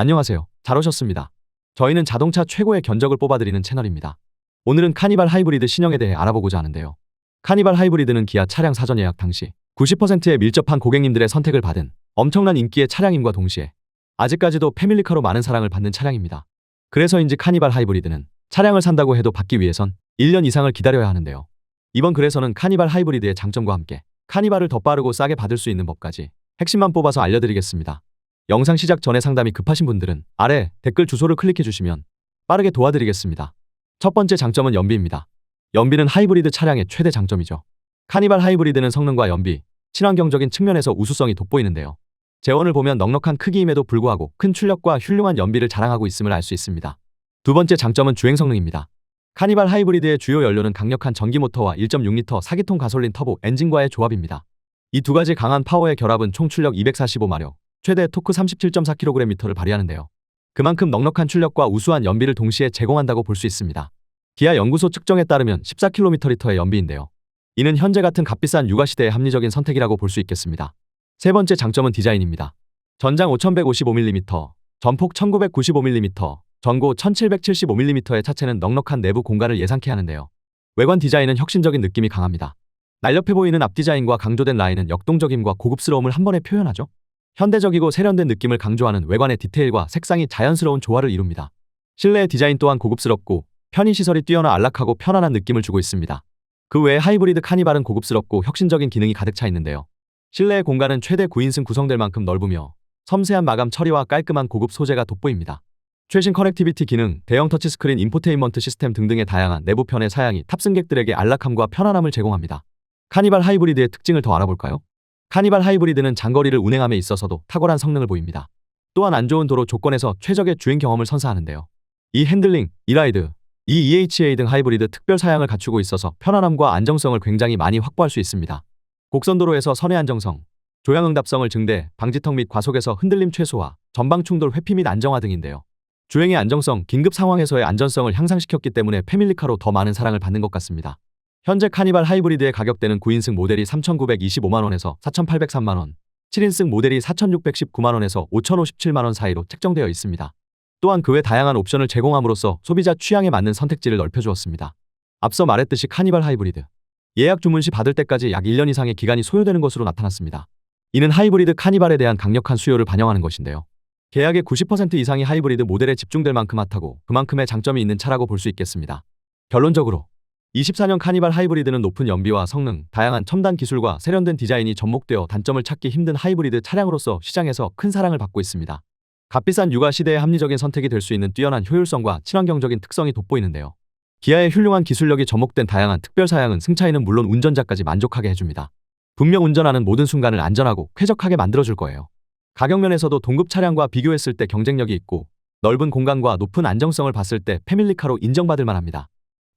안녕하세요. 잘 오셨습니다. 저희는 자동차 최고의 견적을 뽑아드리는 채널입니다. 오늘은 카니발 하이브리드 신형에 대해 알아보고자 하는데요. 카니발 하이브리드는 기아 차량 사전 예약 당시 90%의 밀접한 고객님들의 선택을 받은 엄청난 인기의 차량임과 동시에 아직까지도 패밀리카로 많은 사랑을 받는 차량입니다. 그래서인지 카니발 하이브리드는 차량을 산다고 해도 받기 위해선 1년 이상을 기다려야 하는데요. 이번 글에서는 카니발 하이브리드의 장점과 함께 카니발을 더 빠르고 싸게 받을 수 있는 법까지 핵심만 뽑아서 알려드리겠습니다. 영상 시작 전에 상담이 급하신 분들은 아래 댓글 주소를 클릭해 주시면 빠르게 도와드리겠습니다. 첫 번째 장점은 연비입니다. 연비는 하이브리드 차량의 최대 장점이죠. 카니발 하이브리드는 성능과 연비, 친환경적인 측면에서 우수성이 돋보이는데요. 재원을 보면 넉넉한 크기임에도 불구하고 큰 출력과 훌륭한 연비를 자랑하고 있음을 알 수 있습니다. 두 번째 장점은 주행 성능입니다. 카니발 하이브리드의 주요 연료는 강력한 전기 모터와 1.6L 4기통 가솔린 터보 엔진과의 조합입니다. 이 두 가지 강한 파워의 결합은 총 출력 245마력, 최대 토크 37.4kgm를 발휘하는데요. 그만큼 넉넉한 출력과 우수한 연비를 동시에 제공한다고 볼 수 있습니다. 기아 연구소 측정에 따르면 14km/L의 연비인데요. 이는 현재 같은 값비싼 육아 시대의 합리적인 선택이라고 볼 수 있겠습니다. 세 번째 장점은 디자인입니다. 전장 5155mm, 전폭 1995mm, 전고 1775mm의 차체는 넉넉한 내부 공간을 예상케 하는데요. 외관 디자인은 혁신적인 느낌이 강합니다. 날렵해 보이는 앞 디자인과 강조된 라인은 역동적임과 고급스러움을 한 번에 표현하죠. 현대적이고 세련된 느낌을 강조하는 외관의 디테일과 색상이 자연스러운 조화를 이룹니다. 실내의 디자인 또한 고급스럽고 편의시설이 뛰어나 안락하고 편안한 느낌을 주고 있습니다. 그 외에 하이브리드 카니발은 고급스럽고 혁신적인 기능이 가득 차 있는데요. 실내의 공간은 최대 9인승 구성될 만큼 넓으며 섬세한 마감 처리와 깔끔한 고급 소재가 돋보입니다. 최신 커넥티비티 기능, 대형 터치스크린 인포테인먼트 시스템 등등의 다양한 내부편의 사양이 탑승객들에게 안락함과 편안함을 제공합니다. 카니발 하이브리드의 특징을 더 알아볼까요? 카니발 하이브리드는 장거리를 운행함에 있어서도 탁월한 성능을 보입니다. 또한 안 좋은 도로 조건에서 최적의 주행 경험을 선사하는데요. 이 핸들링, 이라이드, 이 EHA 등 하이브리드 특별 사양을 갖추고 있어서 편안함과 안정성을 굉장히 많이 확보할 수 있습니다. 곡선도로에서 선의 안정성, 조향응답성을 증대, 방지턱 및 과속에서 흔들림 최소화, 전방 충돌 회피 및 안정화 등인데요. 주행의 안정성, 긴급 상황에서의 안전성을 향상시켰기 때문에 패밀리카로 더 많은 사랑을 받는 것 같습니다. 현재 카니발 하이브리드의 가격대는 9인승 모델이 3,925만원에서 4,803만원, 7인승 모델이 4,619만원에서 5,057만원 사이로 책정되어 있습니다. 또한 그 외 다양한 옵션을 제공함으로써 소비자 취향에 맞는 선택지를 넓혀주었습니다. 앞서 말했듯이 카니발 하이브리드. 예약 주문 시 받을 때까지 약 1년 이상의 기간이 소요되는 것으로 나타났습니다. 이는 하이브리드 카니발에 대한 강력한 수요를 반영하는 것인데요. 계약의 90% 이상이 하이브리드 모델에 집중될 만큼 핫하고 그만큼의 장점이 있는 차라고 볼 수 있겠습니다. 결론적으로 24년 카니발 하이브리드는 높은 연비와 성능, 다양한 첨단 기술과 세련된 디자인이 접목되어 단점을 찾기 힘든 하이브리드 차량으로서 시장에서 큰 사랑을 받고 있습니다. 값비싼 육아 시대의 합리적인 선택이 될 수 있는 뛰어난 효율성과 친환경적인 특성이 돋보이는데요. 기아의 훌륭한 기술력이 접목된 다양한 특별 사양은 승차이는 물론 운전자까지 만족하게 해줍니다. 분명 운전하는 모든 순간을 안전하고 쾌적하게 만들어줄 거예요. 가격 면에서도 동급 차량과 비교했을 때 경쟁력이 있고 넓은 공간과 높은 안정성을 봤을 때 패밀리카로 인정받을 만합니다.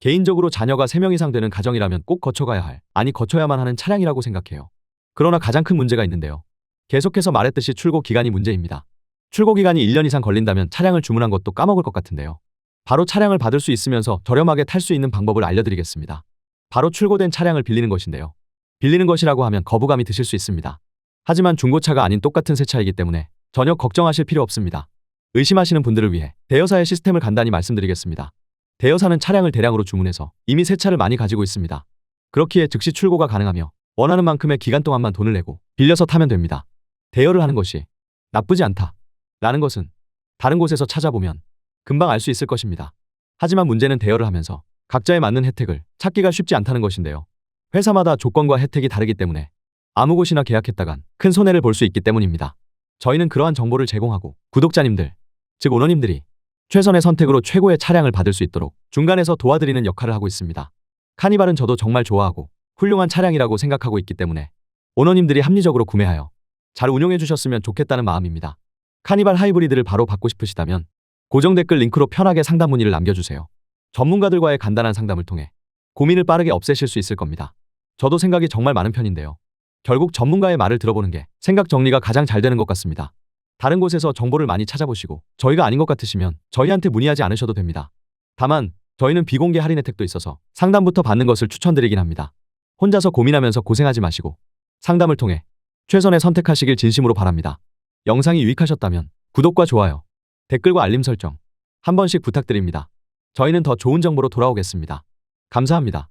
개인적으로 자녀가 3명 이상 되는 가정이라면 꼭 거쳐가야 할, 아니 거쳐야만 하는 차량이라고 생각해요. 그러나 가장 큰 문제가 있는데요. 계속해서 말했듯이 출고 기간이 문제입니다. 출고 기간이 1년 이상 걸린다면 차량을 주문한 것도 까먹을 것 같은데요. 바로 차량을 받을 수 있으면서 저렴하게 탈 수 있는 방법을 알려드리겠습니다. 바로 출고된 차량을 빌리는 것인데요. 빌리는 것이라고 하면 거부감이 드실 수 있습니다. 하지만 중고차가 아닌 똑같은 새 차이기 때문에 전혀 걱정하실 필요 없습니다. 의심하시는 분들을 위해 대여사의 시스템을 간단히 말씀드리겠습니다. 대여사는 차량을 대량으로 주문해서 이미 새 차를 많이 가지고 있습니다. 그렇기에 즉시 출고가 가능하며 원하는 만큼의 기간 동안만 돈을 내고 빌려서 타면 됩니다. 대여를 하는 것이 나쁘지 않다. 라는 것은 다른 곳에서 찾아보면 금방 알 수 있을 것입니다. 하지만 문제는 대여를 하면서 각자에 맞는 혜택을 찾기가 쉽지 않다는 것인데요. 회사마다 조건과 혜택이 다르기 때문에 아무 곳이나 계약했다간 큰 손해를 볼 수 있기 때문입니다. 저희는 그러한 정보를 제공하고 구독자님들, 즉 오너님들이 최선의 선택으로 최고의 차량을 받을 수 있도록 중간에서 도와드리는 역할을 하고 있습니다. 카니발은 저도 정말 좋아하고 훌륭한 차량이라고 생각하고 있기 때문에 오너님들이 합리적으로 구매하여 잘 운용해 주셨으면 좋겠다는 마음입니다. 카니발 하이브리드를 바로 받고 싶으시다면 고정 댓글 링크로 편하게 상담 문의를 남겨주세요. 전문가들과의 간단한 상담을 통해 고민을 빠르게 없애실 수 있을 겁니다. 저도 생각이 정말 많은 편인데요. 결국 전문가의 말을 들어보는 게 생각 정리가 가장 잘 되는 것 같습니다. 다른 곳에서 정보를 많이 찾아보시고 저희가 아닌 것 같으시면 저희한테 문의하지 않으셔도 됩니다. 다만 저희는 비공개 할인 혜택도 있어서 상담부터 받는 것을 추천드리긴 합니다. 혼자서 고민하면서 고생하지 마시고 상담을 통해 최선의 선택하시길 진심으로 바랍니다. 영상이 유익하셨다면 구독과 좋아요, 댓글과 알림 설정 한 번씩 부탁드립니다. 저희는 더 좋은 정보로 돌아오겠습니다. 감사합니다.